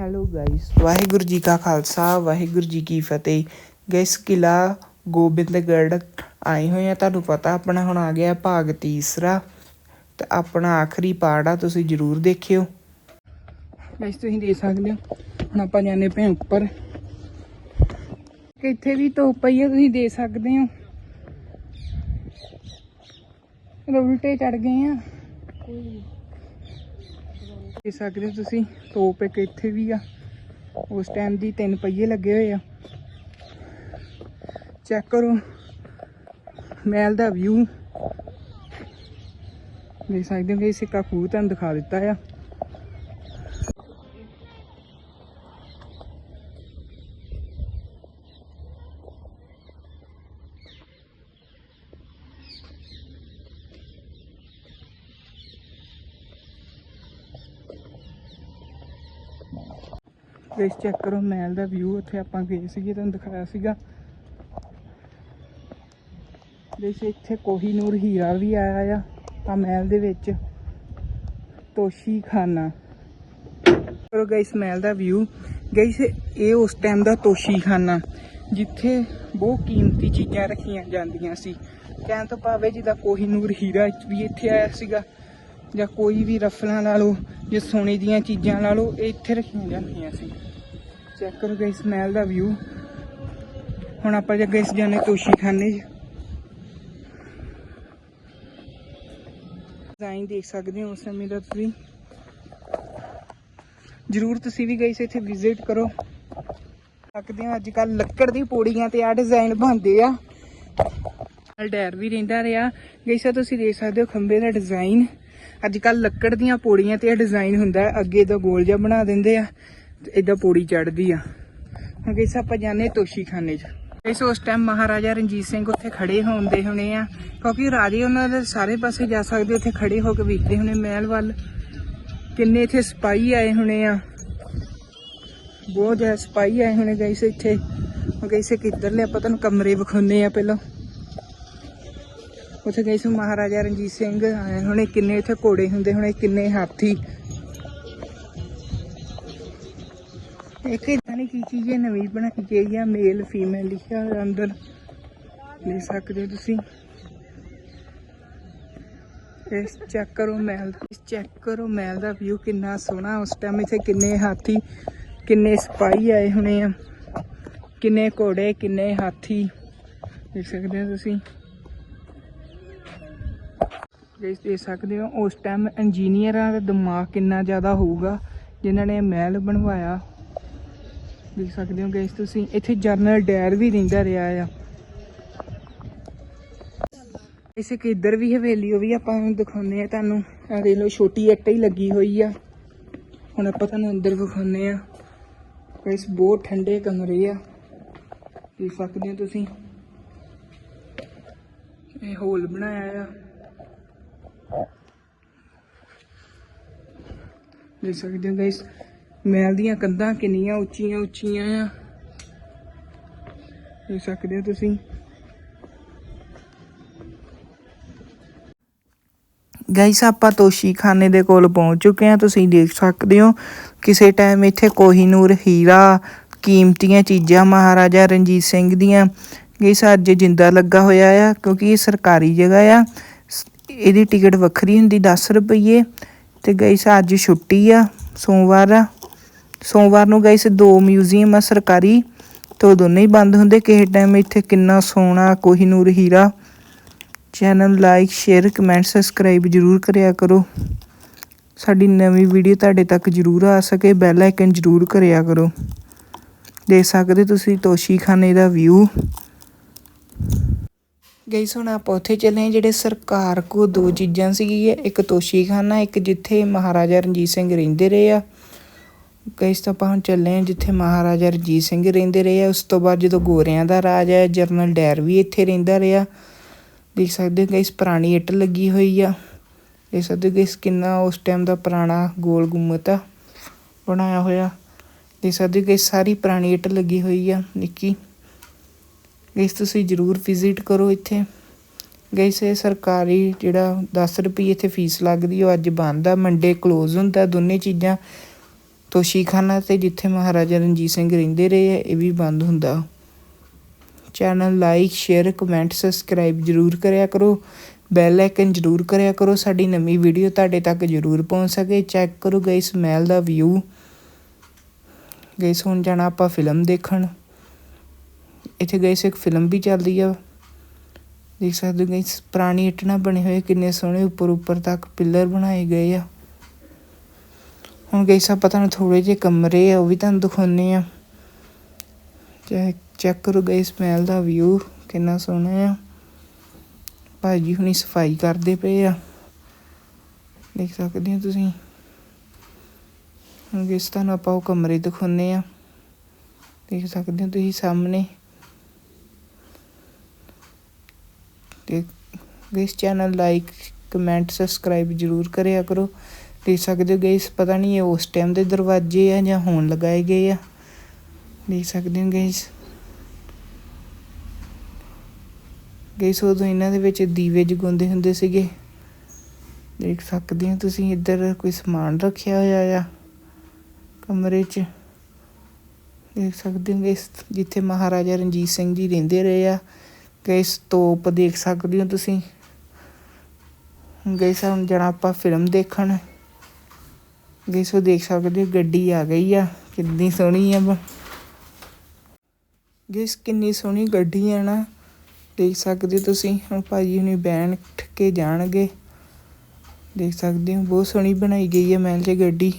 Hello guys Waheguru ji ਕਾ ਖਾਲਸਾ, ਵਾਹਿਗੁਰੂ ਜੀ ਕੀ ਫਤਿਹ। Guys ਕਿਲਾ ਗੋਬਿੰਦਗੜ੍ਹ ਆਏ ਹੋਏ ਆ, ਤੁਹਾਨੂੰ ਪਤਾ ਆਪਣਾ ਹੁਣ ਆ ਗਿਆ ਭਾਗ ਤੀਸਰਾ। ਤੇ ਆਪਣਾ ਆਖਰੀ ਪਾਰਟ ਆ, ਤੁਸੀਂ ਜਰੂਰ ਦੇਖਿਓ। ਗਾਇਸ ਤੁਸੀਂ ਦੇਖ ਸਕਦੇ ਹੋ, ਹੁਣ ਆਪਾਂ ਜਾਣੇ ਪਏ ਉੱਪਰ। ਕਿ ਇੱਥੇ ਵੀ ਧੁੱਪ ਪਈ ਆ, ਤੁਸੀਂ ਦੇਖ ਸਕਦੇ ਹੋ। ਉਲਟੇ ਚੜ ਗਏ ਆ। ਦੇਖ ਸਕਦੇ ਹੋ ਤੁਸੀਂ, ਤੋਪ ਇੱਕ ਇੱਥੇ ਵੀ ਆ। ਉਸ ਟਾਈਮ ਦੀ ਤਿੰਨ ਪਹੀਏ ਲੱਗੇ ਹੋਏ ਆ। ਚੈੱਕ ਕਰੋ। ਮਹਿਲ ਦਾ ਵਿਊ ਦੇਖ ਸਕਦੇ ਹੋ ਕਿ ਸਿੱਕਾ ਖੂਹ ਤੁਹਾਨੂੰ ਦਿਖਾ ਦਿੱਤਾ ਆ। ਗਾਇਸ ਚੈੱਕ ਕਰੋ, ਮਹਿਲ ਦਾ ਵਿਊ ਉੱਥੇ ਆਪਾਂ ਗਏ ਸੀਗੇ, ਤੁਹਾਨੂੰ ਦਿਖਾਇਆ ਸੀਗਾ। ਗਾਇਸ ਇੱਥੇ ਕੋਹੀਨੂਰ ਹੀਰਾ ਵੀ ਆਇਆ ਆ ਆ ਮਹਿਲ ਦੇ ਵਿੱਚ। ਤੋਸ਼ੀ ਖਾਨਾ ਕਰੋ ਗਾਇਸ ਮਹਿਲ ਦਾ ਵਿਊ ਗਾਇਸ ਇਹ ਉਸ ਟਾਈਮ ਦਾ ਤੋਸ਼ੀ ਖਾਨਾ ਜਿੱਥੇ ਬਹੁਤ ਕੀਮਤੀ ਚੀਜ਼ਾਂ ਰੱਖੀਆਂ ਜਾਂਦੀਆਂ ਸੀ। ਕਹਿਣ ਤੋਂ ਭਾਵੇਂ ਜਿਹਦਾ ਕੋਹੀਨੂਰ ਹੀਰਾ ਵੀ ਇੱਥੇ ਆਇਆ ਸੀਗਾ, ਜਾਂ ਕੋਈ ਵੀ ਰਫਲਾਂ ਲਾ ਲਓ ਜਾਂ ਸੋਨੇ ਦੀਆਂ ਚੀਜ਼ਾਂ ਲਾ ਲਓ ਇਹ ਇੱਥੇ ਰੱਖੀਆਂ ਜਾਂਦੀਆਂ ਸੀ। ਚੈੱਕ ਕਰੋ ਗਾਇਸ ਮਹਿਲ ਦਾ ਵਿਊ ਹੁਣ ਆਪਾਂ ਜੇ ਗਾਇਸ ਜਾਣੇ ਤੋਸ਼ੀ ਖਾਨੇ ਡਿਜ਼ਾਈਨ ਦੇਖ ਸਕਦੇ ਹੋ ਉਸ ਸਮੇਂ ਦਾ। ਤੁਸੀਂ ਜਰੂਰ ਤੁਸੀਂ ਵੀ ਗਾਇਸ ਇੱਥੇ ਵਿਜ਼ਿਟ ਕਰੋ। ਸਕਦੇ ਹੋ ਅੱਜ ਕੱਲ ਲੱਕੜ ਦੀ ਪੌੜੀਆਂ ਤੇ ਆ ਡਿਜ਼ਾਈਨ ਬਣਦੇ ਆ। ਨਾਲ ਡੈਰ ਵੀ ਰਹਿੰਦਾ ਰਿਹਾ। ਗਾਇਸ ਆਹ ਤੁਸੀਂ ਦੇਖ ਸਕਦੇ ਹੋ ਖੰਬੇ ਦਾ ਡਿਜ਼ਾਈਨ ਅੱਜ ਕੱਲ ਲੱਕੜ ਦੀਆਂ ਪੌੜੀਆਂ ਤੇ ਇਹ ਡਿਜ਼ਾਈਨ ਹੁੰਦਾ ਅੱਗੇ ਦਾ ਗੋਲ ਜਿਹਾ ਬਣਾ ਦਿੰਦੇ ਆ। ਇਦਾਂ ਪੌੜੀ ਚੜਦੀ ਆ। ਹੁਣ ਗਾਇਸ ਆਪਾਂ ਜਾਣੇ ਤੋਸ਼ੀ ਖਾਨੇ 'ਚ। ਇਸ ਉਸ ਟਾਈਮ ਮਹਾਰਾਜਾ ਰਣਜੀਤ ਸਿੰਘ ਉੱਥੇ ਖੜੇ ਹੁੰਦੇ ਹੋਣੇ ਆ। ਕਿਉਂਕਿ ਰਾਜੇ ਉਹਨਾਂ ਦੇ ਸਾਰੇ ਪਾਸੇ ਜਾ ਸਕਦੇ, ਉੱਥੇ ਖੜੇ ਹੋ ਕੇ ਵੇਖਦੇ ਹੋਣੇ ਮਹਿਲ ਵੱਲ ਕਿੰਨੇ ਇੱਥੇ ਸਿਪਾਹੀ ਆਏ ਹੋਣੇ ਆ। ਬਹੁਤ ਜ਼ਿਆਦਾ ਸਿਪਾਹੀ ਆਏ ਹੋਣੇ ਗਾਇਸ ਇੱਥੇ। ਹੁਣ ਗਾਇਸ ਕਿੱਧਰਲੇ ਆਪਾਂ ਤੁਹਾਨੂੰ ਕਮਰੇ ਵਿਖਾਉਨੇ ਆ ਪਹਿਲਾਂ। ਉੱਥੇ ਗਾਇਸ ਮਹਾਰਾਜਾ ਰਣਜੀਤ ਸਿੰਘ ਆਏ ਹੋਣੇ, ਕਿੰਨੇ ਇੱਥੇ ਘੋੜੇ ਹੁੰਦੇ ਹੋਣੇ, ਕਿੰਨੇ ਹਾਥੀ। ਇੱਕ ਇਦਾਂ ਦੀ ਕੀ ਚੀਜ਼ ਹੈ, ਨਵੀਂ ਬਣਾਈ ਗਈ ਆ ਮੇਲ ਫੀਮੇਲ ਲਿਖਿਆ ਹੋਇਆ ਅੰਦਰ। ਦੇਖ ਸਕਦੇ ਹੋ ਤੁਸੀਂ। ਇਸ ਚੈੱਕ ਕਰੋ ਮਹਿਲ ਇਸ ਚੈੱਕ ਕਰੋ ਮਹਿਲ ਦਾ ਵਿਊ ਕਿੰਨਾ ਸੋਹਣਾ, ਉਸ ਟਾਈਮ ਇੱਥੇ ਕਿੰਨੇ ਹਾਥੀ, ਕਿੰਨੇ ਸਿਪਾਹੀ ਆਏ ਹੋਣੇ ਆ। ਕਿੰਨੇ ਘੋੜੇ, ਕਿੰਨੇ ਹਾਥੀ। ਦੇਖ ਸਕਦੇ ਹੋ ਤੁਸੀਂ। ਗਾਇਸ ਦੇਖ ਸਕਦੇ ਹੋ, ਉਸ ਟਾਈਮ ਇੰਜੀਨੀਅਰਾਂ ਦਾ ਦਿਮਾਗ ਕਿੰਨਾ ਜ਼ਿਆਦਾ ਹੋਊਗਾ, ਜਿਨ੍ਹਾਂ ਨੇ ਮਹਿਲ ਬਣਵਾਇਆ। ਦੇਖ ਸਕਦੇ ਹੋ ਗਾਇਸ ਤੁਸੀਂ। ਇੱਥੇ ਜਰਨਲ ਡਾਇਰ ਵੀ ਰਹਿੰਦਾ ਰਿਹਾ ਆ। ਇਸੇ ਕਿ ਇੱਧਰ ਵੀ ਹਵੇਲੀ, ਉਹ ਵੀ ਆਪਾਂ ਨੂੰ ਦਿਖਾਉਂਦੇ ਆ ਤੁਹਾਨੂੰ। ਆ ਦੇਖ ਲਓ, ਛੋਟੀ ਇੱਟ ਹੀ ਲੱਗੀ ਹੋਈ ਆ। ਹੁਣ ਆਪਾਂ ਤੁਹਾਨੂੰ ਅੰਦਰ ਵਿਖਾਉਂਦੇ ਆ ਗਾਇਸ ਬਹੁਤ ਠੰਡੇ ਕਮਰੇ ਆ। ਦੇਖ ਸਕਦੇ ਹੋ ਤੁਸੀਂ। ਇਹ ਹੋਲ ਬਣਾਇਆ ਆ। ਦੇਖ ਸਕਦੇ ਹੋ ਗਾਇਸ ਮਹਿਲ ਦੀਆਂ ਕੰਧਾਂ ਕਿੰਨੀਆਂ ਉੱਚੀਆਂ ਉੱਚੀਆਂ ਆ। ਦੇਖ ਸਕਦੇ ਹੋ ਤੁਸੀਂ। ਗਾਇਸ ਆਪਾਂ ਤੋਸ਼ੀ ਖਾਨੇ ਦੇ ਕੋਲ ਪਹੁੰਚ ਚੁੱਕੇ ਹਾਂ। ਤੁਸੀਂ ਦੇਖ ਸਕਦੇ ਹੋ ਕਿਸੇ ਟਾਈਮ ਇੱਥੇ ਕੋਹੀਨੂਰ, ਹੀਰਾ, ਕੀਮਤੀਆਂ ਚੀਜ਼ਾਂ ਮਹਾਰਾਜਾ ਰਣਜੀਤ ਸਿੰਘ ਦੀਆਂ। ਗਾਇਸ ਅੱਜ ਜਿੰਦਾ ਲੱਗਾ ਹੋਇਆ ਆ ਕਿਉਂਕਿ ਇਹ ਸਰਕਾਰੀ ਜਗ੍ਹਾ ਆ। ਇਹਦੀ ਟਿਕਟ ਵੱਖਰੀ ਹੁੰਦੀ 10 ਰੁਪਏ ਤੇ ਗਾਇਸ ਅੱਜ ਛੁੱਟੀ ਆ, ਸੋਮਵਾਰ ਆ। ਸੋਮਵਾਰ ਨੂੰ ਗਾਇਸ ਦੋ ਮਿਊਜ਼ੀਅਮ ਆ ਸਰਕਾਰੀ, ਤੇ ਉਹ ਦੋਨੇ ਹੀ ਬੰਦ ਹੁੰਦੇ। ਕਿਸੇ ਟਾਈਮ ਇੱਥੇ ਕਿੰਨਾ ਸੋਹਣਾ ਕੋਹੀਨੂਰ ਹੀਰਾ। Channel like share comment subscribe ਜਰੂਰ ਕਰਿਆ ਕਰੋ। ਸਾਡੀ ਨਵੀਂ ਵੀਡੀਓ ਤੁਹਾਡੇ ਤੱਕ ਜਰੂਰ ਆ ਸਕੇ। ਬੈਲ ਆਈਕਨ ਜਰੂਰ ਕਰਿਆ ਕਰੋ। ਦੇਖ ਸਕਦੇ ਤੁਸੀਂ ਤੋਸ਼ੀ ਖਾਨੇ ਦਾ ਵਿਊ ਗਾਇਸ ਹੁਣ ਆਪਾਂ ਉੱਥੇ ਚੱਲੇ ਜਿਹੜੇ ਸਰਕਾਰ ਕੋ ਦੋ ਚੀਜ਼ਾਂ ਸੀਗੀਆਂ। ਇੱਕ ਤੋਸ਼ੀ ਖਾਨਾ ਇੱਕ ਜਿੱਥੇ ਮਹਾਰਾਜਾ ਰਣਜੀਤ ਸਿੰਘ ਰਹਿੰਦੇ ਰਹੇ ਆ। ਗਾਇਸ ਤਾਂ ਆਪਾਂ ਹੁਣ ਚੱਲੇ ਹਾਂ ਜਿੱਥੇ ਮਹਾਰਾਜਾ ਰਣਜੀਤ ਸਿੰਘ ਰਹਿੰਦੇ ਰਹੇ ਆ। ਉਸ ਤੋਂ ਬਾਅਦ ਜਦੋਂ ਗੋਰਿਆਂ ਦਾ ਰਾਜ ਆਇਆ, ਜਰਨਲ ਡੈਰ ਵੀ ਇੱਥੇ ਰਹਿੰਦਾ ਰਿਹਾ। ਦੇਖ ਸਕਦੇ ਹੋ ਗਾਇਸ ਪੁਰਾਣੀ ਇੱਟ ਲੱਗੀ ਹੋਈ ਆ। ਦੇਖ ਸਕਦੇ ਹੋ ਗਾਇਸ ਕਿੰਨਾ ਉਸ ਟਾਈਮ ਦਾ ਪੁਰਾਣਾ ਗੋਲ ਗੁੰਮਤ ਆ, ਬਣਾਇਆ ਹੋਇਆ। ਦੇਖ ਸਕਦੇ ਹੋ ਗਾਇਸ ਸਾਰੀ ਪੁਰਾਣੀ ਇੱਟ ਲੱਗੀ ਹੋਈ ਆ, ਨਿੱਕੀ। ਗਾਇਸ ਤੁਸੀਂ ਜਰੂਰ ਵਿਜ਼ਿਟ ਕਰੋ ਇੱਥੇ। ਗਾਇਸ ਇਹ ਸਰਕਾਰੀ ਜਿਹੜਾ 10 ਰੁਪਏ ਇੱਥੇ ਫੀਸ ਲੱਗਦੀ ਉਹ ਅੱਜ ਬੰਦ ਆ। ਮੰਡੇ ਕਲੋਜ਼ ਹੁੰਦਾ, ਦੋਨੇ ਚੀਜ਼ਾਂ। ਤੋਸ਼ੀਖਾਨਾ ਤੇ ਜਿੱਥੇ ਮਹਾਰਾਜਾ ਰਣਜੀਤ ਸਿੰਘ ਰਹਿੰਦੇ ਰਹੇ ਆ, ਇਹ ਵੀ ਬੰਦ ਹੁੰਦਾ। Channel like share comment subscribe ਜਰੂਰ ਕਰਿਆ ਕਰੋ। ਬੈਲ ਆਈਕਨ ਜਰੂਰ ਕਰਿਆ ਕਰੋ। ਸਾਡੀ ਨਵੀਂ ਵੀਡੀਓ ਤੁਹਾਡੇ ਤੱਕ ਜਰੂਰ ਪਹੁੰਚ ਸਕੇ। ਚੈੱਕ ਕਰੋ ਗਾਇਸ ਮਹਿਲ ਦਾ ਵਿਊ ਗਾਇਸ ਹੁਣ ਜਾਣਾ ਆਪਾਂ ਫਿਲਮ ਦੇਖਣ। ਇੱਥੇ ਗਾਇਸ ਇੱਕ ਫਿਲਮ ਵੀ ਚੱਲਦੀ ਆ। ਦੇਖ ਸਕਦੇ ਹੋ ਗਾਇਸ, ਪੁਰਾਣੀ ਇੱਟਾਂ ਬਣੇ ਹੋਏ ਕਿੰਨੇ ਸੋਹਣੇ ਉੱਪਰ ਉੱਪਰ ਤੱਕ ਪਿੱਲਰ ਬਣਾਏ ਗਏ ਆ। ਹੁਣ ਗਾਇਸ ਆਪਾਂ ਤੁਹਾਨੂੰ ਥੋੜੇ ਜਿਹੇ ਕਮਰੇ ਆ, ਉਹ ਵੀ ਤੁਹਾਨੂੰ ਦਿਖਾਉਣੇ ਆ ਚੈੱਕ ਚੈੱਕ ਕਰੋ ਗਾਇਸ ਮਹਿਲ ਦਾ ਵਿਊ ਕਿੰਨਾ ਸੋਹਣਾ ਆ। ਭਾਜੀ ਹੁਣੀ ਸਫ਼ਾਈ ਕਰਦੇ ਪਏ ਆ। ਦੇਖ ਸਕਦੇ ਹੋ ਤੁਸੀਂ? ਹੁਣ ਗਾਇਸ, ਤੁਹਾਨੂੰ ਆਪਾਂ ਉਹ ਕਮਰੇ ਦਿਖਾਉਣੇ ਆ ਦੇਖ ਸਕਦੇ ਹੋ ਤੁਸੀਂ ਸਾਹਮਣੇ? ਤੇ guys, channel like comment subscribe ਜਰੂਰ ਕਰਿਆ ਕਰੋ। ਦੇਖ ਸਕਦੇ ਹੋ ਗਾਇਸ ਪਤਾ ਨਹੀਂ ਇਹ ਉਸ ਟਾਈਮ ਦੇ ਦਰਵਾਜ਼ੇ ਆ ਜਾਂ ਹੁਣ ਲਗਾਏ ਗਏ ਆ। ਦੇਖ ਸਕਦੇ ਹੋ ਗਾਇਸ ਗਾਇਸ ਉਦੋਂ ਇਹਨਾਂ ਦੇ ਵਿੱਚ ਦੀਵੇ ਜਗਾਉਂਦੇ ਹੁੰਦੇ ਸੀਗੇ। ਦੇਖ ਸਕਦੇ ਹੋ ਤੁਸੀਂ, ਇੱਧਰ ਕੋਈ ਸਮਾਨ ਰੱਖਿਆ ਹੋਇਆ ਆ, ਕਮਰੇ 'ਚ। ਦੇਖ ਸਕਦੇ ਹੋ ਗਾਇਸ ਜਿੱਥੇ ਮਹਾਰਾਜਾ ਰਣਜੀਤ ਸਿੰਘ ਜੀ ਰਹਿੰਦੇ ਰਹੇ ਆ। ਗਾਇਸ ਤੋਪ ਦੇਖ ਸਕਦੇ ਹੋ ਤੁਸੀਂ। ਗਾਇਸ ਹੁਣ ਜਣਾ ਆਪਾਂ ਫਿਲਮ ਦੇਖਣ। ਉਹ ਦੇਖ ਸਕਦੇ ਹੋ ਗੱਡੀ ਆ ਗਈ ਆ ਕਿੰਨੀ ਸੋਹਣੀ ਆ ਗਾਇਸ ਕਿੰਨੀ ਸੋਹਣੀ ਗੱਡੀ ਆ ਨਾ। ਦੇਖ ਸਕਦੇ ਹੋ ਤੁਸੀਂ ਹੁਣ ਭਾਜੀ ਹੁਣੀ ਬੈਣ ਕੇ ਜਾਣਗੇ। ਦੇਖ ਸਕਦੇ ਹੋ ਬਹੁਤ ਸੋਹਣੀ ਬਣਾਈ ਗਈ ਹੈ ਮਹਿਲ 'ਚ ਗੱਡੀ।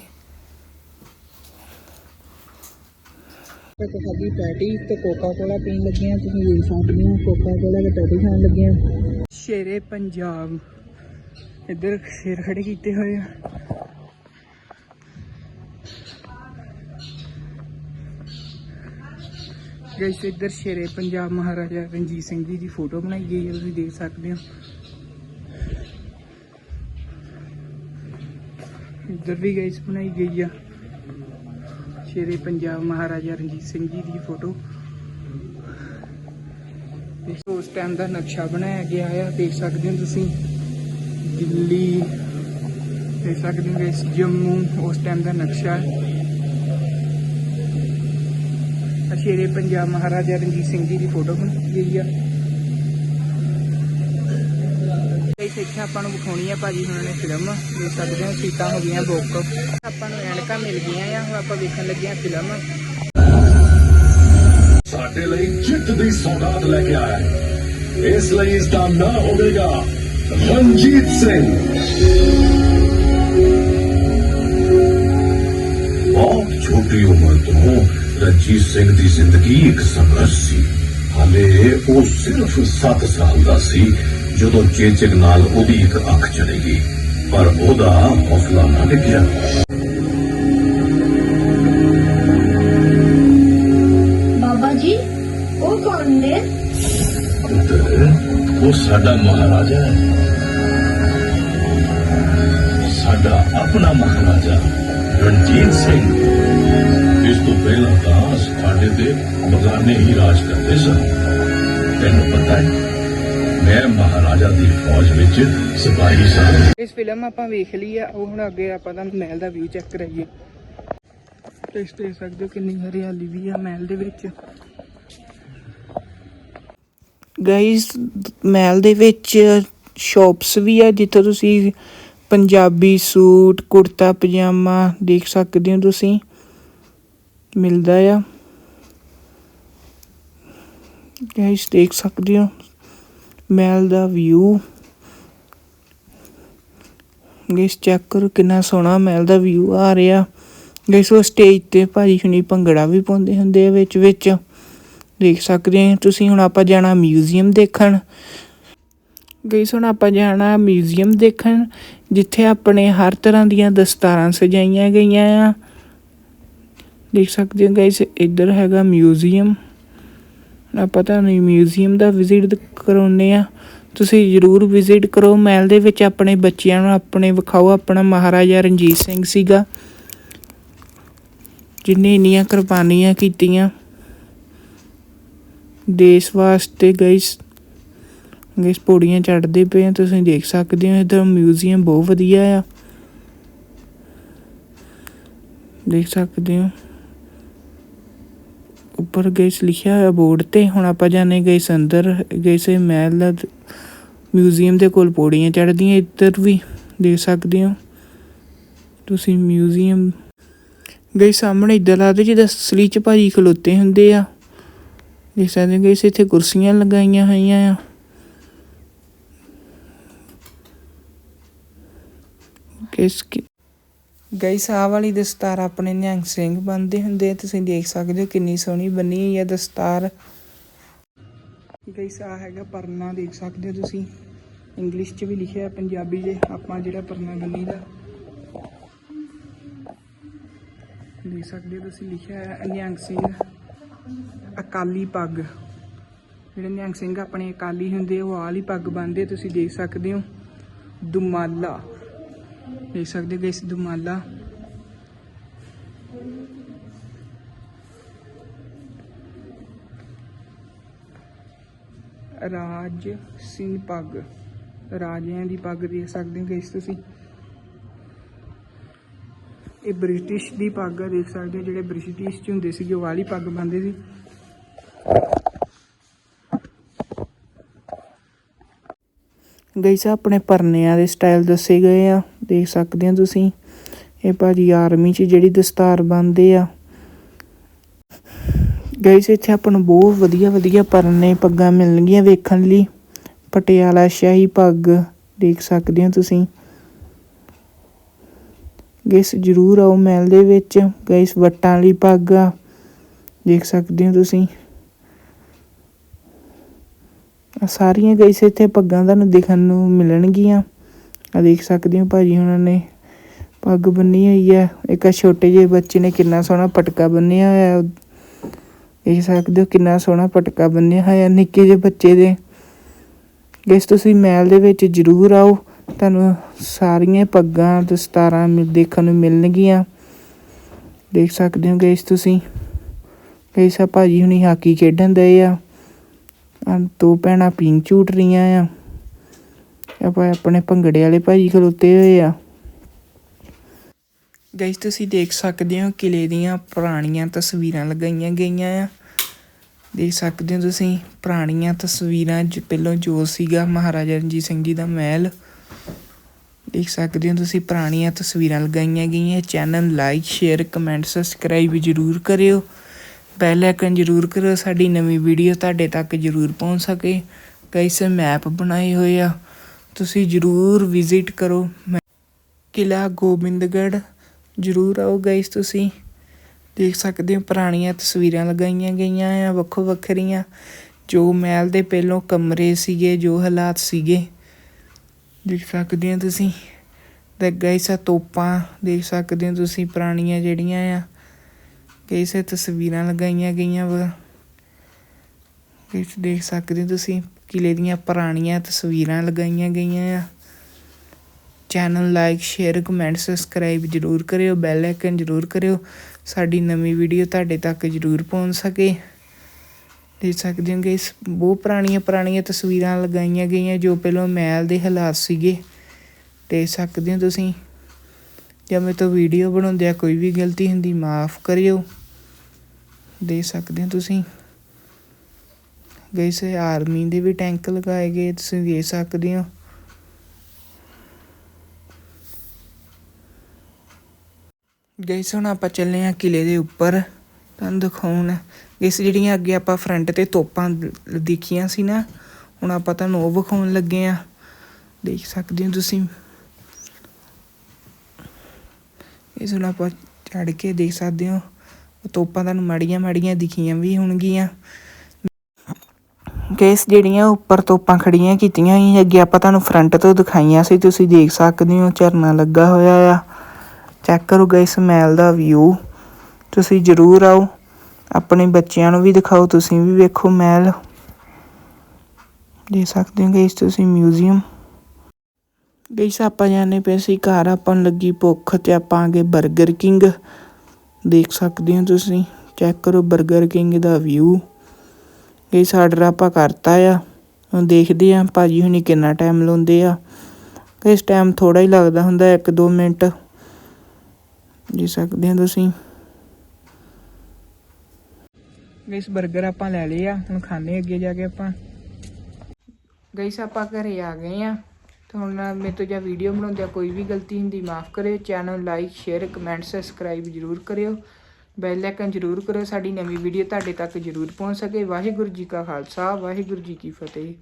ਤੇ ਸਾਡੀ ਪੈਟੀ ਤੇ ਕੋਕਾ ਕੋਲਾ ਪੀਣ ਲੱਗੀਆਂ ਤੁਸੀਂ ਦੇਖ ਸਕਦੇ ਹੋ ਕੋਕਾ ਕੋਲਾ ਤੇ ਪੈਟੀ ਖਾਣ ਲੱਗੀਆਂ। ਸ਼ੇਰੇ ਪੰਜਾਬ। ਇੱਧਰ ਸ਼ੇਰ ਖੜੇ ਕੀਤੇ ਹੋਏ ਆ। ਗਾਇਸ ਇੱਧਰ ਸ਼ੇਰੇ ਪੰਜਾਬ ਮਹਾਰਾਜਾ ਰਣਜੀਤ ਸਿੰਘ ਜੀ ਦੀ ਫੋਟੋ ਬਣਾਈ ਗਈ ਹੈ, ਤੁਸੀਂ ਦੇਖ ਸਕਦੇ ਹੋ। ਇੱਧਰ ਵੀ ਗਾਇਸ ਬਣਾਈ ਗਈ ਆ। ਸ਼ੇਰੇ ਪੰਜਾਬ ਮਹਾਰਾਜਾ ਰਣਜੀਤ ਸਿੰਘ ਜੀ ਦੀ ਫੋਟੋ। ਇਸ ਉਸ ਟਾਈਮ ਦਾ ਨਕਸ਼ਾ ਬਣਾਇਆ ਗਿਆ ਆ, ਦੇਖ ਸਕਦੇ ਹੋ ਤੁਸੀਂ। ਦਿੱਲੀ, ਦੇਖ ਸਕਦੇ ਹੋ ਗਾਇਸ ਜੰਮੂ, ਉਸ ਟਾਈਮ ਦਾ ਨਕਸ਼ਾ। ਹੈ ਸ਼ੇਰੇ ਪੰਜਾਬ ਮਹਾਰਾਜਾ ਰਣਜੀਤ ਸਿੰਘ ਜੀ ਦੀ ਫੋਟੋ ਬਣਾਈ ਗਈ ਆ। ਇਸ ਇੱਥੇ ਆਪਾਂ ਨੂੰ ਵਿਖਾਉਣੀ ਆ ਭਾਜੀ ਹੁਣਾਂ ਨੇ ਫਿਲਮ, ਦੇਖ ਸਕਦੇ ਹੋ, ਸੀਟਾਂ ਹੋ ਗਈਆਂ, ਬੁੱਕ। ਆਪਾਂ ਨੂੰ ਐਨਕਾਂ ਮਿਲ ਗਈਆਂ ਆ, ਹੁਣ ਆਪਾਂ ਵੇਖਣ ਲੱਗੇ ਆ ਫਿਲਮ। ਸਾਡੇ ਲਈ ਜਿੱਤ ਦੀ ਸੌਗਾਤ ਲੈ ਕੇ ਆਇਆ ਹੈ। ਇਸ ਲਈ ਇਸ ਦਾ ਨਾਂ ਹੋਵੇਗਾ ਰਣਜੀਤ ਸਿੰਘ। ਬਹੁਤ ਛੋਟੀ ਉਮਰ ਤੋਂ ਰਣਜੀਤ ਸਿੰਘ ਦੀ ਜ਼ਿੰਦਗੀ ਇੱਕ ਸੰਘਰਸ਼ ਸੀ। ਹਾਲੇ ਉਹ ਸਿਰਫ 7 ਸਾਲ ਦਾ ਸੀ ਜਦੋਂ ਚੇਚਕ ਨਾਲ ਉਹਦੀ ਇੱਕ ਅੱਖ ਚਲੀ ਗਈ। ਪਰ ਉਹਦਾ ਹੌਸਲਾ ਨਾ ਡਿੱਗਿਆ ਬਾਬਾ ਜੀ ਉਹ ਕੌਣ ਨੇ? ਉਹ ਸਾਡਾ ਮਹਾਰਾਜਾ ਹੈ। ਸਾਡਾ ਆਪਣਾ ਮਹਾਰਾਜਾ ਰਣਜੀਤ ਸਿੰਘ। ਇਸ ਤੋਂ ਪਹਿਲਾਂ ਤਾਂ ਸਾਡੇ ਤੇ ਬਗਾਨੇ ਹੀ ਰਾਜ ਕਰਦੇ ਸਨ। ਤੈਨੂੰ ਪਤਾ ਹੈ, ਮੈਂ ਮਹਾਰਾਜਾ ਦੀ ਫੌਜ ਵਿੱਚ ਸਿਪਾਹੀ ਸਾਂ ਇਸ ਫਿਲਮ ਆਪਾਂ ਵੇਖ ਲਈ ਆ, ਉਹ ਹੁਣ ਅੱਗੇ ਆਪਾਂ ਤੁਹਾਨੂੰ ਮਹਿਲ ਦਾ ਵਿਊ ਚੈੱਕ ਕਰਾਈਏ। ਤੁਸੀਂ ਦੇਖ ਸਕਦੇ ਹੋ ਕਿੰਨੀ ਹਰਿਆਲੀ ਵੀ ਆ ਮਹਿਲ ਦੇ ਵਿੱਚ। ਗਾਇਸ ਮਹਿਲ ਦੇ ਵਿੱਚ ਸ਼ਾਪਸ ਵੀ ਆ, ਜਿੱਥੇ ਤੁਸੀਂ ਪੰਜਾਬੀ ਸੂਟ, ਕੁੜਤਾ, ਪਜਾਮਾ ਦੇਖ ਸਕਦੇ ਹੋ ਤੁਸੀਂ। ਮਿਲਦਾ ਆ। ਗਾਇਸ ਦੇਖ ਸਕਦੇ ਹੋ? ਮਹਿਲ ਦਾ ਵਿਊ ਗਾਇਸ ਚੈੱਕ ਕਰੋ ਕਿੰਨਾ ਸੋਹਣਾ ਮਹਿਲ ਦਾ ਵਿਊ ਆ ਰਿਹਾ। ਗਾਇਸ ਉਹ ਸਟੇਜ ਤੇ ਭਾਜੀ ਹੁਣੀ ਭੰਗੜਾ ਵੀ ਪਾਉਂਦੇ ਹੁੰਦੇ ਆ ਵਿੱਚ ਵਿੱਚ। ਦੇਖ ਸਕਦੇ ਆ ਤੁਸੀਂ, ਹੁਣ ਆਪਾਂ ਜਾਣਾ ਮਿਊਜ਼ੀਅਮ ਦੇਖਣ। ਗਾਇਸ, ਹੁਣ ਆਪਾਂ ਜਾਣਾ ਮਿਊਜ਼ੀਅਮ ਦੇਖਣ, ਜਿੱਥੇ ਆਪਣੇ ਹਰ ਤਰ੍ਹਾਂ ਦੀਆਂ ਦਸਤਾਰਾਂ ਸਜਾਈਆਂ ਗਈਆਂ ਆ। ਦੇਖ ਸਕਦੇ ਹੋ ਗਾਇਸ ਇੱਧਰ ਹੈਗਾ ਮਿਊਜ਼ੀਅਮ ਆਪਾਂ ਤੁਹਾਨੂੰ ਮਿਊਜ਼ੀਅਮ ਦਾ ਵਿਜ਼ਿਟ ਕਰਾਉਨੇ ਆ ਤੁਸੀਂ ਜ਼ਰੂਰ ਵਿਜ਼ਿਟ ਕਰੋ। ਮਹਿਲ ਦੇ ਵਿੱਚ ਆਪਣੇ ਬੱਚਿਆਂ ਨੂੰ ਆਪਣੇ ਵਿਖਾਓ। ਆਪਣਾ ਮਹਾਰਾਜਾ ਰਣਜੀਤ ਸਿੰਘ ਸੀਗਾ। ਜਿਨੇ ਇੰਨੀਆਂ ਕੁਰਬਾਨੀਆਂ ਕੀਤੀਆਂ। ਦੇਸ਼ ਵਾਸਤੇ ਗਾਇਸ ਗਾਇਸ ਪੌੜੀਆਂ ਚੜ੍ਹਦੇ ਪਏ ਆ। ਤੁਸੀਂ ਦੇਖ ਸਕਦੇ ਹੋ, ਇਧਰ ਮਿਊਜ਼ੀਅਮ ਬਹੁਤ ਵਧੀਆ ਆ। ਦੇਖ ਸਕਦੇ ਹੋ। ਉੱਪਰ ਗੈਸ ਲਿਖਿਆ ਹੋਇਆ ਬੋਰਡ ਤੇ। ਹੁਣ ਆਪਾਂ ਜਾਣੇ ਗਏ ਅੰਦਰ, ਗਏ ਸੇ ਮਹਿਲ ਦਾ ਮਿਊਜ਼ੀਅਮ ਦੇ ਕੋਲ, ਪੌੜੀਆਂ ਚੜ੍ਹਦੀਆਂ, ਇੱਧਰ ਵੀ ਦੇਖ ਸਕਦੇ ਹੋ। ਤੁਸੀਂ ਮਿਊਜ਼ੀਅਮ ਗਏ ਸਾਹਮਣੇ, ਇੱਧਰ ਲੱਗਦਾ ਜਿੱਦਾਂ ਅਸਲੀ ਚ ਭਾਜੀ ਖਲੋਤੇ ਹੁੰਦੇ ਆ। ਦੇਖ ਸਕਦੇ ਹੋ, ਗਏ ਇੱਥੇ ਕੁਰਸੀਆਂ ਲਗਾਈਆਂ ਹੋਈਆਂ ਆ। ਕਿਸ ਗਈ ਸਾਹ ਵਾਲੀ ਦਸਤਾਰ ਆਪਣੇ ਨਿਹੰਗ ਸਿੰਘ ਬੰਨਦੇ ਹੁੰਦੇ ਤੁਸੀਂ ਦੇਖ ਸਕਦੇ ਹੋ ਕਿੰਨੀ ਸੋਹਣੀ ਬਣੀ ਹੋਈ ਹੈ ਦਸਤਾਰ। ਗਈ ਸਾਹ ਹੈਗਾ ਪਰਨਾ, ਦੇਖ ਸਕਦੇ ਹੋ ਤੁਸੀਂ। ਇੰਗਲਿਸ਼ 'ਚ ਵੀ ਲਿਖਿਆ ਪੰਜਾਬੀ 'ਚ, ਆਪਾਂ ਜਿਹੜਾ ਪਰਨਾ ਬੰਨੀ ਦਾ। ਦੇਖ ਸਕਦੇ ਹੋ ਤੁਸੀਂ ਲਿਖਿਆ ਹੈ ਨਿਹੰਗ ਸਿੰਘ, ਅਕਾਲੀ ਪੱਗ। ਜਿਹੜੇ ਨਿਹੰਗ ਸਿੰਘ ਆਪਣੇ ਅਕਾਲੀ ਹੁੰਦੇ, ਉਹ ਆਲੀ ਪੱਗ ਬੰਨਦੇ ਤੁਸੀਂ ਦੇਖ ਸਕਦੇ ਹੋ। ਦੁਮਾਲਾ। ਦੇਖ ਸਕਦੇ ਹੋ ਇਸ ਦੁਮਾਲਾ ਰਾਜ ਸਿੰਘ ਪੱਗ, ਰਾਜਿਆਂ ਦੀ ਪੱਗ ਦੇਖ ਸਕਦੇ ਹੋ ਗਾਇਸ ਤੁਸੀਂ। ਇਹ ਬ੍ਰਿਟਿਸ਼ ਦੀ ਪੱਗ ਦੇਖ ਸਕਦੇ ਹੋ ਜਿਹੜੇ ਬ੍ਰਿਟਿਸ਼ ਚ ਹੁੰਦੇ ਸੀਗੇ, ਉਹ ਵਾਲੀ ਪੱਗ ਬੰਨਦੇ ਸੀ। ਗਾਇਸ ਆਪਣੇ ਪਰਨਿਆਂ ਦੇ ਸਟਾਈਲ ਦੱਸੇ ਗਏ ਆ। ਦੇਖ ਸਕਦੇ ਹੋ ਤੁਸੀਂ। ਇਹ ਭਾਜੀ ਆਰਮੀ 'ਚ ਜਿਹੜੀ ਦਸਤਾਰ ਬੰਨਦੇ ਆ। ਗਾਇਸ, ਇੱਥੇ ਆਪਾਂ ਨੂੰ ਬਹੁਤ ਵਧੀਆ ਵਧੀਆ ਪਰਨੇ ਪੱਗਾਂ ਮਿਲਣਗੀਆਂ ਵੇਖਣ ਲਈ। ਪਟਿਆਲਾ ਸ਼ਾਹੀ ਪੱਗ ਦੇਖ ਸਕਦੇ ਹੋ ਤੁਸੀਂ। ਗਾਇਸ, ਜਰੂਰ ਆਓ ਮਹਿਲ ਦੇ ਵਿੱਚ। ਗਾਇਸ, ਵੱਟਾਂ ਵਾਲੀ ਪੱਗ ਆ। ਦੇਖ ਸਕਦੇ ਹੋ ਤੁਸੀਂ। ਆਹ ਸਾਰੀਆਂ ਗਾਇਸ ਇੱਥੇ ਪੱਗਾਂ ਤੁਹਾਨੂੰ ਦਿਖਣ ਨੂੰ ਮਿਲਣਗੀਆਂ। ਆ, ਦੇਖ ਸਕਦੇ ਹੋ ਭਾਜੀ ਉਹਨਾਂ ਨੇ। ਪੱਗ ਬੰਨੀ ਹੋਈ ਹੈ ਇੱਕ ਆਹ ਛੋਟੇ ਜਿਹੇ ਬੱਚੇ ਨੇ, ਕਿੰਨਾ ਸੋਹਣਾ ਪਟਕਾ ਬੰਨਿਆ ਹੋਇਆ। ਦੇਖ ਸਕਦੇ ਹੋ ਕਿੰਨਾ ਸੋਹਣਾ ਪਟਕਾ ਬੰਨਿਆ ਹੋਇਆ, ਨਿੱਕੇ ਜਿਹੇ ਬੱਚੇ ਦੇ। ਗੈਸ ਤੁਸੀਂ ਮਹਿਲ ਦੇ ਵਿੱਚ ਜ਼ਰੂਰ ਆਓ। ਤੁਹਾਨੂੰ ਸਾਰੀਆਂ ਪੱਗਾਂ ਦਸਤਾਰਾਂ ਮਿਲ- ਦੇਖਣ ਨੂੰ ਮਿਲਣਗੀਆਂ। ਦੇਖ ਸਕਦੇ ਹੋ ਗੈਸ ਤੁਸੀਂ। ਗੈਸ ਆ ਭਾਜੀ ਹੁਣੀ ਹਾਕੀ ਖੇਡਣ ਦੇ ਆ। ਦੋ ਭੈਣਾਂ ਪਿੰਗ ਝੂਟ ਰਹੀਆਂ ਆ। ਆਪਾਂ ਆਪਣੇ ਭੰਗੜੇ ਵਾਲੇ ਭਾਈ ਖਲੋਤੇ ਹੋਏ ਆ। ਗਾਇਸ ਤੁਸੀਂ ਦੇਖ ਸਕਦੇ ਹੋ ਕਿਲੇ ਦੀਆਂ ਪੁਰਾਣੀਆਂ ਤਸਵੀਰਾਂ ਲਗਾਈਆਂ ਗਈਆਂ ਆ। ਦੇਖ ਸਕਦੇ ਹੋ ਤੁਸੀਂ, ਪੁਰਾਣੀਆਂ ਤਸਵੀਰਾਂ ਜ, ਪਹਿਲਾਂ ਜੋ ਸੀਗਾ ਮਹਾਰਾਜਾ ਰਣਜੀਤ ਸਿੰਘ ਜੀ ਦਾ ਮਹਿਲ। ਦੇਖ ਸਕਦੇ ਹੋ ਤੁਸੀਂ, ਪੁਰਾਣੀਆਂ ਤਸਵੀਰਾਂ ਲਗਾਈਆਂ ਗਈਆਂ। Channel like share comment subscribe ਜ਼ਰੂਰ ਕਰਿਓ। ਬੈਲ ਆਈਕਨ ਜ਼ਰੂਰ ਕਰਿਓ, ਸਾਡੀ ਨਵੀਂ ਵੀਡੀਓ ਤੁਹਾਡੇ ਤੱਕ ਜ਼ਰੂਰ ਪਹੁੰਚ ਸਕੇ। ਕਈ ਮੈਪ ਬਣਾਏ ਹੋਏ ਆ। ਤੁਸੀਂ ਜ਼ਰੂਰ ਵਿਜ਼ਿਟ ਕਰੋ। ਮੈਂ- ਕਿਲ੍ਹਾ ਗੋਬਿੰਦਗੜ੍ਹ ਜ਼ਰੂਰ ਆਓ ਗਾਇਸ ਤੁਸੀਂ। ਦੇਖ ਸਕਦੇ ਹੋ ਪੁਰਾਣੀਆਂ ਤਸਵੀਰਾਂ ਲਗਾਈਆਂ ਗਈਆਂ ਆ, ਵੱਖੋ ਵੱਖਰੀਆਂ। ਜੋ ਮਹਿਲ ਦੇ ਪਹਿਲੋਂ ਕਮਰੇ ਸੀਗੇ, ਜੋ ਹਾਲਾਤ ਸੀਗੇ। ਦੇਖ ਸਕਦੇ ਹੋ ਤੁਸੀਂ। ਤੇ ਗਾਇਸ ਆ ਤੋਪਾਂ ਦੇਖ ਸਕਦੇ ਹੋ ਤੁਸੀਂ ਪੁਰਾਣੀਆਂ ਜਿਹੜੀਆਂ ਆ। ਕਈ ਸੇ ਤਸਵੀਰਾਂ ਲਗਾਈਆਂ ਗਈਆਂ ਵਾ। ਇਸ ਦੇਖ ਸਕਦੇ ਹੋ ਤੁਸੀਂ। ਕਿਲੇ ਦੀਆਂ ਪੁਰਾਣੀਆਂ ਤਸਵੀਰਾਂ ਲਗਾਈਆਂ ਗਈਆਂ ਆ। Channel like share comment subscribe ਜ਼ਰੂਰ ਕਰਿਓ ਬੈਲ ਆਈਕਨ ਜ਼ਰੂਰ ਕਰਿਓ। ਸਾਡੀ ਨਵੀਂ ਵੀਡੀਓ ਤੁਹਾਡੇ ਤੱਕ ਜ਼ਰੂਰ ਪਹੁੰਚ ਸਕੇ। ਦੇਖ ਸਕਦੇ ਹੋ ਇਸ ਬਹੁਤ ਪੁਰਾਣੀਆਂ ਪੁਰਾਣੀਆਂ ਤਸਵੀਰਾਂ ਲਗਾਈਆਂ ਗਈਆਂ ਜੋ ਪਹਿਲਾਂ ਮਹਿਲ ਦੇ ਹਾਲਾਤ ਸੀਗੇ। ਦੇਖ ਸਕਦੇ ਹੋ ਤੁਸੀਂ, ਜੇ ਮੇਰੇ ਤੋਂ ਵੀਡੀਓ ਬਣਾਉਂਦਿਆਂ ਕੋਈ ਵੀ ਗਲਤੀ ਹੁੰਦੀ, ਮਾਫ ਕਰਿਓ। ਦੇਖ ਸਕਦੇ ਹੋ ਤੁਸੀਂ। ਗਈ ਸੇ, ਆਰਮੀ ਦੇ ਵੀ ਟੈਂਕ ਲਗਾਏ ਗਏ, ਤੁਸੀਂ ਦੇਖ ਸਕਦੇ ਹੋ। ਗਈ ਹੁਣ ਆਪਾਂ ਚੱਲੇ ਆ ਕਿਲੇ ਦੇ ਉੱਪਰ। ਤੁਹਾਨੂੰ ਦਿਖਾਉਣ। ਇਸ ਜਿਹੜੀਆਂ ਅੱਗੇ ਆਪਾਂ ਫਰੰਟ ਤੇ ਤੋਪਾਂ ਲ- ਦੇਖੀਆਂ ਸੀ ਨਾ, ਹੁਣ ਆਪਾਂ ਤੁਹਾਨੂੰ ਉਹ ਵਿਖਾਉਣ ਲੱਗੇ ਆ ਦੇਖ ਸਕਦੇ ਹੋ ਤੁਸੀਂ। ਇਸ ਨੂੰ ਆਪਾਂ ਚੜ ਕੇ ਦੇਖ ਸਕਦੇ ਹੋ। ਤੋਪਾਂ ਤੁਹਾਨੂੰ ਮਾੜੀਆਂ ਮਾੜੀਆਂ ਦਿਖੀਆਂ ਵੀ ਹੋਣਗੀਆਂ। ਕੇਸ ਜਿਹੜੀਆਂ ਉੱਪਰ ਤੋਪਾਂ ਖੜੀਆਂ ਕੀਤੀਆਂ ਹੋਈਆਂ ਅੱਗੇ ਆਪਾਂ ਤੁਹਾਨੂੰ ਫਰੰਟ ਤੋਂ ਦਿਖਾਈਆਂ ਸੀ, ਤੁਸੀਂ ਦੇਖ ਸਕਦੇ ਹੋ ਝਰਨਾ ਲੱਗਾ ਹੋਇਆ ਆ। ਚੈੱਕ ਕਰੋ ਗੈਸ ਮੈਲ ਦਾ ਵਿਊ ਤੁਸੀਂ ਜ਼ਰੂਰ ਆਓ, ਆਪਣੇ ਬੱਚਿਆਂ ਨੂੰ ਵੀ ਦਿਖਾਓ, ਤੁਸੀਂ ਵੀ ਵੇਖੋ ਮਹਿਲ ਦੇਖ ਸਕਦੇ ਹੋ ਗੈਸ ਤੁਸੀਂ ਮਿਊਜ਼ੀਅਮ ਗੈਸ ਆਪਾਂ ਜਾਣੇ ਪਏ ਸੀ ਘਰ, ਆਪਾਂ ਨੂੰ ਲੱਗੀ ਭੁੱਖ ਤੇ ਆਪਾਂ ਆ ਗਏ 버ਗਰ ਕਿੰਗ ਦੇਖ ਸਕਦੇ ਹੋ ਤੁਸੀਂ ਚੈੱਕ ਕਰੋ 버ਗਰ ਕਿੰਗ ਦਾ ਵਿਊ ਇਸ ਆਰਡਰ ਆਪਾਂ ਕਰਤਾ ਆ। ਹੁਣ ਦੇਖਦੇ ਆ ਭਾਜੀ ਹੁਣੀ ਕਿੰਨਾ ਟਾਈਮ ਲਾਉਂਦੇ ਆ। ਇਸ ਟਾਈਮ ਥੋੜਾ ਹੀ ਲੱਗਦਾ ਹੁੰਦਾ 1-2 ਮਿੰਟ। ਜੀ ਸਕਦੇ ਹੋ ਤੁਸੀਂ? ਗਾਇਸ 버ਗਰ ਆਪਾਂ ਲੈ ਲਏ ਆ, ਹੁਣ ਖਾਣੇ ਅੱਗੇ ਜਾ ਕੇ ਆਪਾਂ। ਗਾਇਸ ਆਪਾਂ ਘਰੇ ਆ ਗਏ ਆ। ਤੇ ਹੁਣ ਮੇਰੇ ਤੋਂ ਜਾਂ ਵੀਡੀਓ ਬਣਾਉਂਦਿਆਂ ਕੋਈ ਵੀ ਗਲਤੀ ਹੁੰਦੀ ਮਾਫ ਕਰਿਓ। Channel like share comment subscribe ਜਰੂਰ ਕਰਿਓ। ਬੈਲ ਆਈਕਨ ਜਰੂਰ ਕਰੋ, ਸਾਡੀ ਨਵੀਂ ਵੀਡੀਓ ਤੁਹਾਡੇ ਤੱਕ ਜਰੂਰ ਪਹੁੰਚ ਸਕੇ। ਵਾਹਿਗੁਰੂ ਜੀ ਕਾ ਖਾਲਸਾ, ਵਾਹਿਗੁਰੂ ਜੀ ਕੀ ਫਤਿਹ।